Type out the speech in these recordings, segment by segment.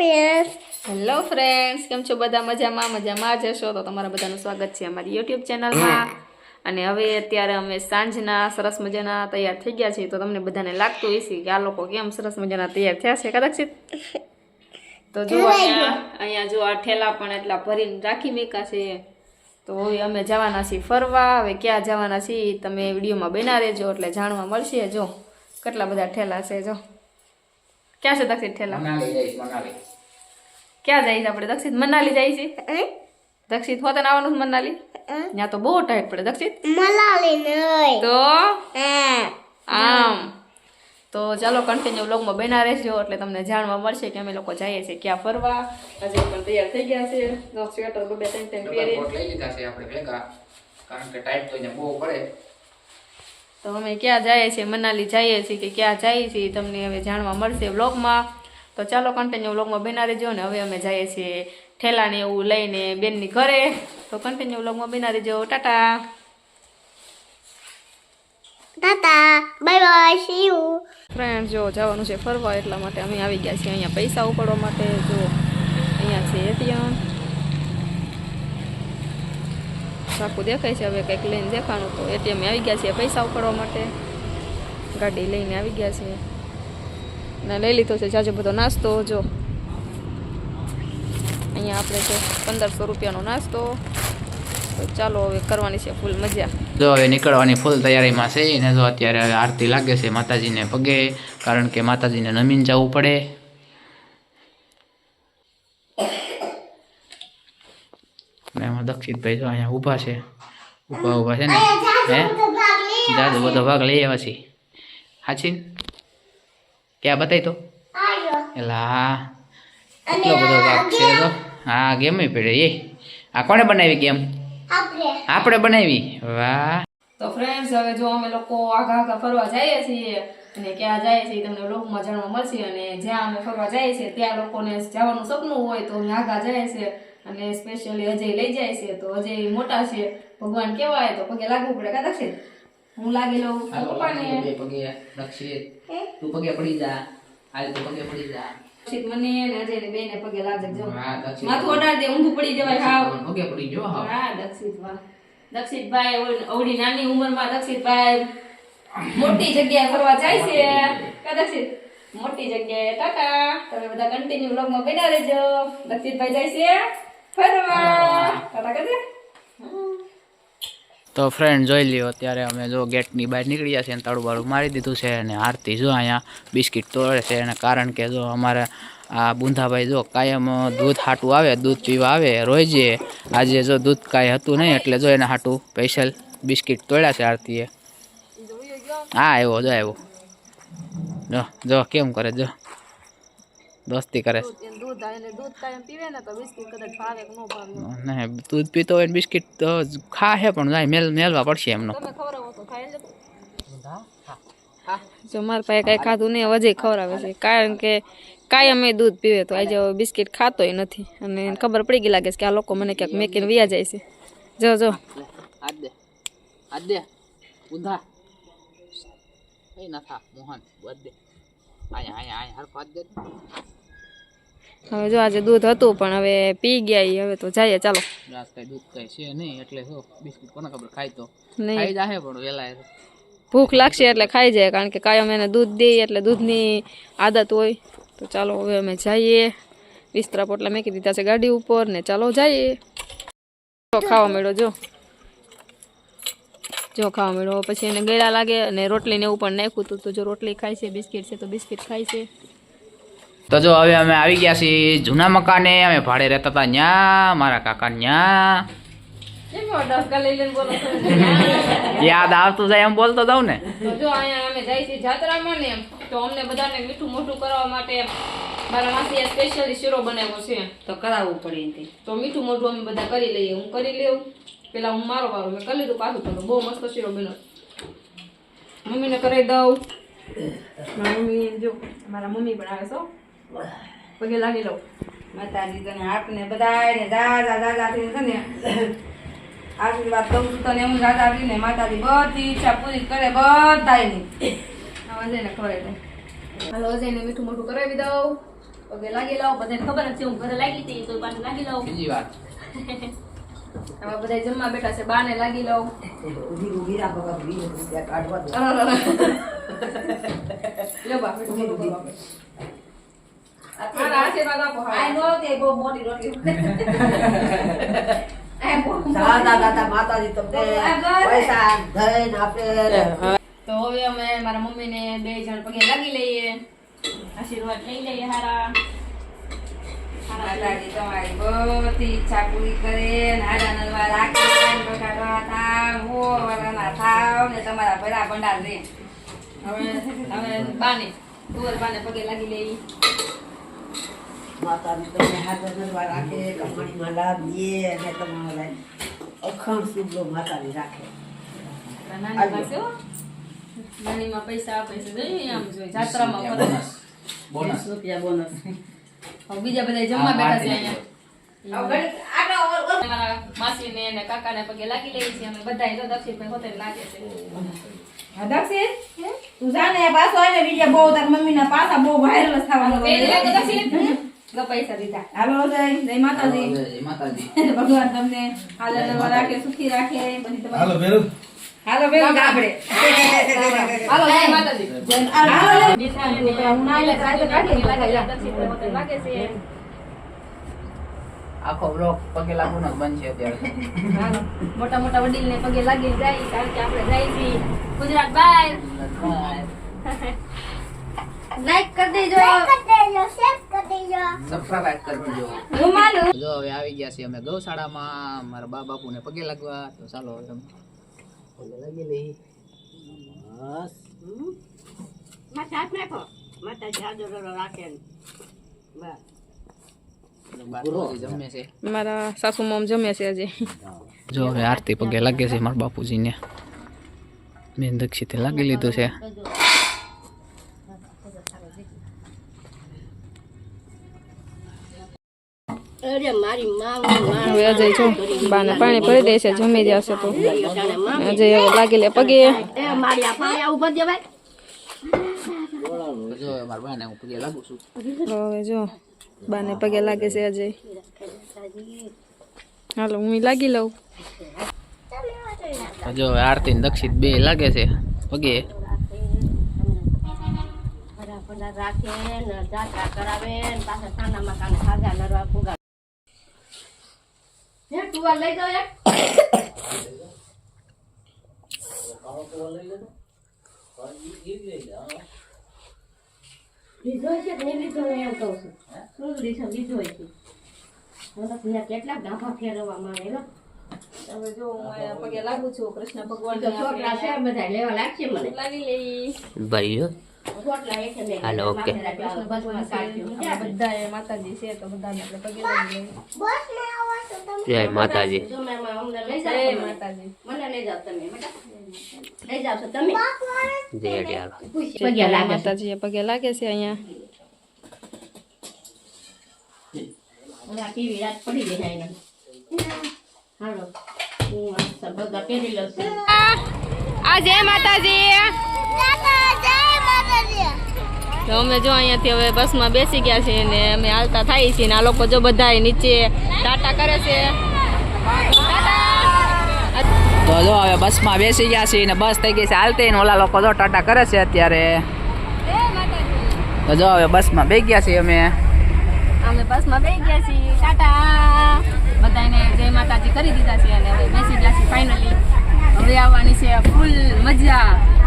Friends hello friends કેમ છો? બધા મજામાં? મજામાં જ હશો? તો તમારા બધાનું સ્વાગત છે અમારી યુટ્યુબ ચેનલમાં. અને હવે અત્યારે અમે સાંજના સરસ મજાના તૈયાર થઈ ગયા છીએ. તો તમને બધાને લાગતું હશે કે આ લોકો કેમ સરસ મજાના તૈયાર થયા છે કદાચિત? તો જો અહીંયા જો આ ઠેલા પણ એટલા ભરીને રાખી મેકા છે. તો હવે અમે જવાના છીએ ફરવા. હવે ક્યાં જવાના છીએ તમે વિડીયોમાં બના રહેજો એટલે જાણવા મળશે. જો કેટલા બધા ઠેલા છે જો. ક્યાં છે દક્ષિણ ઠેલા? મનાલી જઈશ મનાલી. ક્યાં જાય છે આપણે? દક્ષિત મનાલી જાય છે? દક્ષિત હોતન આવવાનું છે મનાલી? ત્યાં તો બહુ ટાઈટ પડે દક્ષિત મનાલી નહીં. તો? આમ. તો ચાલો કન્ટિન્યુ વ્લોગમાં બના રહેજો એટલે તમને જાણવા મળશે કે અમે લોકો જઈએ છીએ ક્યાં ફરવા. હજુ પણ તૈયાર થઈ ગયા છે. સ્વેટર બબે ત્રણ ત્રણ પહેરી. કોટ લઈ લીધા છે આપણે ભેગા કારણ કે ટાઈટ તો બહુ પડે. તો અમે ક્યાં જઈએ છીએ મનાલી જઈએ છીએ કે ક્યાં જઈએ છીએ તમને હવે જાણવા મળશે વ્લોગમાં તો ચાલો કન્ટિન્યુ વ્લોગમાં બના રહેજો ને હવે અમે જઈએ છીએ ઠેલાને એવું લઈને બેનની ઘરે. તો કન્ટિન્યુ વ્લોગમાં બના રહેજો tata. Tata. Bye bye see you friend જો જવાનું છે ફરવા એટલા માટે અમે આવી ગયા છીએ અહીંયા પૈસા ઉપાડવા માટે. જો અહીંયા છે એટીએમ સાકું દેખાય છે હવે કંઈક લઈને દેખાણું તો એટીએમ આવી ગયા છે પૈસા ઉપાડવા માટે. ગાડી લઈને આવી ગયા છે ને લઈ લીધો છે. જાજો બધો નાસ્તો જો. અહીંયા આપણે છે પંદરસો રૂપિયાનો નાસ્તો. તો ચાલો હવે કરવાની છે ફૂલ મજા. જો હવે નીકળવાની ફૂલ તૈયારીમાં છે ને જો અત્યારે હવે આરતી લાગે છે માતાજીને પગે કારણ કે માતાજીને નમીન જવું પડે. ને એમાં દક્ષિતભાઈ જો અહીંયા ઊભા છે. ઊભા ઊભા છે ને. હે? જાજો બધો ભાગ લઈ આવ્યા છીએ હાચી ક્યાં બતાવી તો? આયો. એલા કેટલો બધો ભાગ છે તો. હા ગેમ પડે એ આ કોણે બનાવી ગેમ? આપણે. આપણે બનાવી. વાહ. તો ફ્રેન્ડ્સ હવે જો અમે લોકો આઘા આઘા ફરવા જઈએ છીએ અને ક્યાં જઈએ છીએ તમને લોકમાં જાણવા મળશે અને જ્યાં અમે ફરવા જઈએ છીએ ત્યાં લોકોને જવાનું સપનું હોય તો અમે આઘા જઈએ છીએ અને સ્પેશિયલી અજય લઈ જાય છે તો અજય મોટા છે. ભગવાન કેવાય તો પગે લાગવું પડે કાદા દક્ષિણ હું લાગી લઉં પપ્પાને. પગે દક્ષિત તું પગે પડી જા. હાલ તું પગે પડી જા. દક્ષિત મને અજય ને બેને પગે લાગે જો. હા, માથું ઓડાર દે ઊંધું પડી જવાય હા પગે પડી જો હા હા દક્ષિત વાહ. દક્ષિતભાઈ અવળી નાની ઉંમરમાં દક્ષિતભાઈ મોટી જગ્યાએ ફરવા જાય છે. કા દક્ષિત. મોટી જગ્યાએ ટાટા. તમે બધા કન્ટિન્યુ વ્લોગમાં બન્યા રહેજો. દક્ષિતભાઈ જાય છે ફરવા. ટાટા કરજે તો ફ્રેન્ડ જોઈ લ્યો, અત્યારે અમે જો ગેટની બહાર નીકળ્યા છે અને તળું બાળું મારી દીધું છે અને આરતી જો અહીંયા બિસ્કિટ તોડે છે અને કારણ કે જો અમારે આ બુંધાભાઈ જો કાયમ દૂધ હાટું આવે, દૂધ પીવા આવે, રોજે આજે જો દૂધ કાંઈ હતું નહીં એટલે જો એને હાટું સ્પેશિયલ બિસ્કિટ તોડ્યા છે આરતીએ. હા, આવ્યો, જો આવ્યો. જો જો, કેમ કરે, જો. દોસ્તી કરે છે. દૂધ અને દૂધ કાયમ પીવે ને તો બિસ્કિટ કદાચ ભાવે કે ન ભાવે. નહીં દૂધ પીતો હોય ને બિસ્કિટ તો ખાશે પણ જાય મેલ મેલવા પડશે એમનો. તમે ખવડાવો તો ખાઈ લેજો જો મારા પાસે કઈ ખાધું નહીં વજે ખવડાવે છે. કારણ કે કાંઈ અમે દૂધ પીવે તો આજે હવે બિસ્કિટ ખાતોય નથી. અને ખબર પડી ગઈ લાગે છે કે આ લોકો મને ક્યાંક મેકીને વ્યા જાય છે. જો જો. મોહન. દે દે. હવે જો આજે દૂધ હતું પણ હવે પી ગયા હવે તો જઈએ ચાલો. કઈ દૂધ કઈ છે નહીં એટલે જો બિસ્કિટ કોને ખબર ખાય તો. ખાઈ જાહે પણ વેલા ભૂખ લાગશે એટલે ખાઈ જાય કારણ કે કાયમ એને દૂધ દઈએ એટલે દૂધની આદત હોય. તો ચાલો હવે અમે જઈએ. વિસ્તરા પોટલા મેકી દીધા છે ગાડી ઉપર ને ચાલો જઈએ. ખાવા મળ્યો જો. જો ખાવા મળ્યો. પછી એને ગળા લાગે અને રોટલીને એવું પણ નાખ્યું હતું. તો જો રોટલી ખાય છે બિસ્કિટ છે તો બિસ્કિટ ખાય છે. તો જો હવે અમે આવી ગયા છીએ જૂના મકાને. અમે ભાડે રહેતા હતા ન્યા મારા કાકા ન્યા. યાદ આવતું જાય એમ બોલતો જાઉં ને. જો અહીંયા અમે જાય છે જાત્રામાં ને તો અમને બધાને મીઠું મોઢું કરવા માટે મારા માસીએ સ્પેશિયલી શીરો બનાવ્યો છે. તો કરાવવું પડે તો. મીઠું મોઢું અમે બધા કરી લઈએ. હું કરી લઉં. પેલા હું મારો વારો મેં કરી લીધું પાછું તો બહુ મસ્ત શીરો બન્યો. મમ્મીને કરાવી દઉં. મારા મમ્મી જો મારા મમ્મી પણ આવે છો પગે લાગી લઉં માતાજી તને આપને બધાયને દાદા દાદા થઈને છે ને આશીર્વાદ દઉં છું તને એમ દાદા ને માતાજી બધી ઈચ્છા પૂરી કરે બધાયની. અજયને ખબર દઉં હાલો અજયને મીઠું મોઠું કરાવી દઉં. પગે લાગી લઉં બધાને ખબર જ છે હું ઘરે લાગી હતી તો પાછું લાગી લઉં બીજી વાત. આમાં બધા જમવા બેઠા છે બાને લાગી લાવું ઊભી ઊભી રાખો કાંઈક વીસ રૂપિયા કાઢવા દો. લ્યો બા મીઠું મોઢું કરો આપણે. મારા આશીર્વાદ આપો આ હા. નો તે બહુ મોટી રોટલી. આ બહુ- દાદા દાદા માતાજી તમને પૈસા ધન આપે. તો હવે અમે મારા મમ્મીને બે જણ પગે લાગી લઈએ. આશીર્વાદ લઈ લઈએ હારા. માતાજી તમારી બધી ઈચ્છા પૂરી કરે ને હાડા નલવા રાખે ને થાવ હો વરાના થાવ ને તમારા ભરા ભંડાર રે. હવે હવે બાને તુવર બાને પગે લાગી લઈ માતાજી તમને હાડા નલવા રાખે કમાણીમાં લાભ દે અને તમારા અખંડ શુભ માતાજી રાખે. નાની પાસે નાનીમાં પૈસા આપે છે આમ જોઈએ જાત્રામાં. બોનસ. રૂપિયા બોનસ. બીજા બધા જમવા બેઠા છે અહીંયા. પગે લાગી લઈએ છીએ અમે બધા તો દક્ષિણભાઈ હોતે લાગે છે. દક્ષિણ? તું જા પાછો આવીને વીડિયો બહુ તાર મમ્મીના પાછા બહુ વાયરલ થવાનો દક્ષિણ? પૈસા દીધા. હાલો જય જય માતાજી. જય માતાજી. ભગવાન તમને રાખે સુખી રાખે બધી તમારી હાલો બેરું. હાલો બેન આપણે હાલો જય માતાજી. હાલો લે. લાગે છે આખો બ્લોક પગે લાગવાનો બંધ છે અત્યારે. મોટા મોટા વડીલ ને પગે લાગી જાય કારણ કે આપણે જાય છીએ. ગુજરાત બહાર લાઈક કરી દેજો. કરી કરી દેજો સબસ્ક્રાઇબ કરી દેજો. હું માનું જો હવે આવી ગયા છે અમે ગૌશાળામાં. મારા બા બાપુને પગે લાગવા. તો ચાલો હવે તમે પગે લાગી લઈ બસ બાપુજી જમે છે મારા સાસુ મોમ જમે છે હજી જો હવે આરતી પગે લાગે છે મારા બાપુજીને મેં દક્ષિતે લાગી લીધું છે હવે અજય જો બાને પાણી ભરી દે છે જમી જશે તો. અજય હવે લાગી લે પગે. જો હવે બાને પગે લાગુ છું તો હવે જો બાને પગે લાગે છે અજય. હાલો હું લાગી લઉં. જો હવે આરતી ને દક્ષિત બે લાગે છે પગે. રાખે કરાવે ને પાછા પગે લાગુ ખાધા નરવા ભગવાન લાગી લઈ હાલો ઓકે કૃષ્ણ ભગવાન છે. બધા માતાજી છે. તો બધાને આપણે પગે લાગી લઈએ બસ ને આવો છો. તમે જય માતાજી જય માતાજી જય અડિયાર જય માતાજી. પગે લાગે. છે અહીંયા. આ જય માતાજી દાદા જય માતાજી. તો અમે જો અહીંયાથી હવે બસમાં બેસી ગયા છીએ ને અમે હાલતા થાય છીએ ને આ લોકો જો બધા નીચે ટાટા કરે છે. તો જો હવે બસમાં બેસી ગયા છીએ ને બસ થઈ ગઈ છે હાલતી ને ઓલા લોકો જો ટાટા કરે છે અત્યારે. તો જો હવે બસમાં બે ગયા છીએ અમે. અમે બસમાં બેસી ગયા છીએ. ટાટા! બધાને જય માતાજી કરી દીધા છે અને હવે બેસી ગયા છીએ ફાઇનલી હવે આવવાની છે ફૂલ મજા.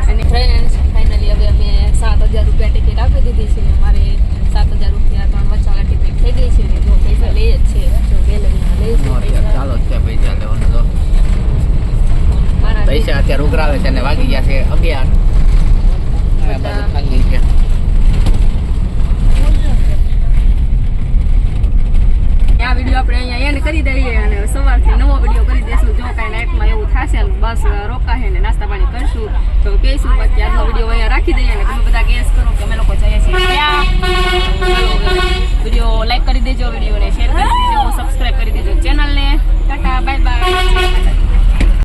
અને ફ્રેન્ડ્સ ફાઇનલી હવે અમે સાત હજાર રૂપિયા ટિકિટ આપી દીધી છે. અમારે સાત હજાર રૂપિયા ત્રણ વચ્ચાલા ટિકિટ થઈ ગઈ છે. ને જો પૈસા લઈએ જ છે. જો ગેલેરીમાં લઈશું પૈસા. ચાલો અત્યારે પૈસા લેવાનું તો. પૈસા અત્યારે ઉઘરાવે છે અને વાગી ગયા છે અગિયાર. ખાલી છે. આ વીડિયો આપણે અહીંયા એન્ડ કરી દઈએ અને સવારથી નવો વીડિયો કરી દેશું. જો કાંઈ નાઇટમાં એવું થશે, બસ રોકાશે ને નાસ્તા પાણી કરશું. તો કહીશું બાકી આજનો વીડિયો અહીંયા રાખી દઈએ ને તમે બધા ગેસ કરો કે અમે લોકો જઈએ છીએ વીડિયો લાઈક કરી દેજો વિડીયોને શેર કરી